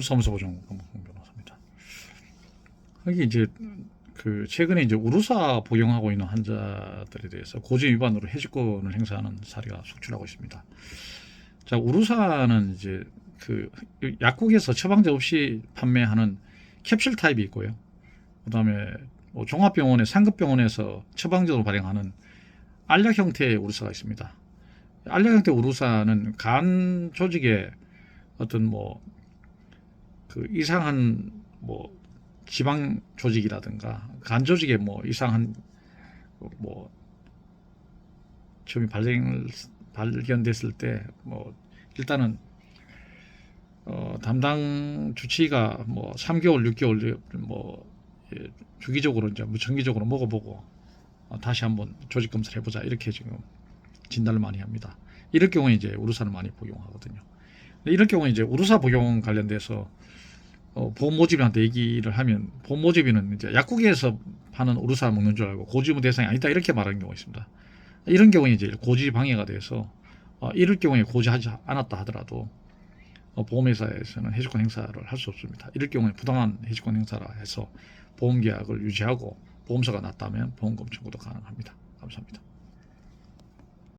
사무소 보정 변호사입니다. 여기 이제 그 최근에 이제 우루사 복용하고 있는 환자들에 대해서 고지 위반으로 해직권을 행사하는 사례가 속출하고 있습니다. 자, 우루사는 이제 그 약국에서 처방제 없이 판매하는 캡슐 타입이 있고요. 그다음에 뭐 종합병원에 상급병원에서 처방제로 발행하는 알약 형태의 우루사가 있습니다. 알약 형태 우루사는 간 조직에 어떤 뭐 그 이상한 뭐 지방 조직이라든가 간 조직에 뭐 이상한 뭐 처음에 발생 발견됐을 때 뭐 일단은 어 담당 주치의가 뭐 3개월 6개월 뭐 예, 주기적으로 이제 뭐 정기적으로 먹어보고 어, 다시 한번 조직 검사를 해보자 이렇게 지금 진단을 많이 합니다. 이럴 경우에 이제 우루사를 많이 복용하거든요. 이럴 경우에 이제 우루사 복용 관련돼서 어, 보험 모집인한테 얘기를 하면 보험 모집인은 이제 약국에서 파는 우루사 먹는 줄 알고 고지부 대상이 아니다 이렇게 말하는 경우가 있습니다. 이런 경우에 이제 고지 방해가 돼서 어, 이럴 경우에 고지하지 않았다 하더라도 어, 보험회사에서는 해지권 행사를 할 수 없습니다. 이럴 경우에 부당한 해지권 행사라 해서 보험계약을 유지하고 보험사가 났다면 보험금 청구도 가능합니다. 감사합니다.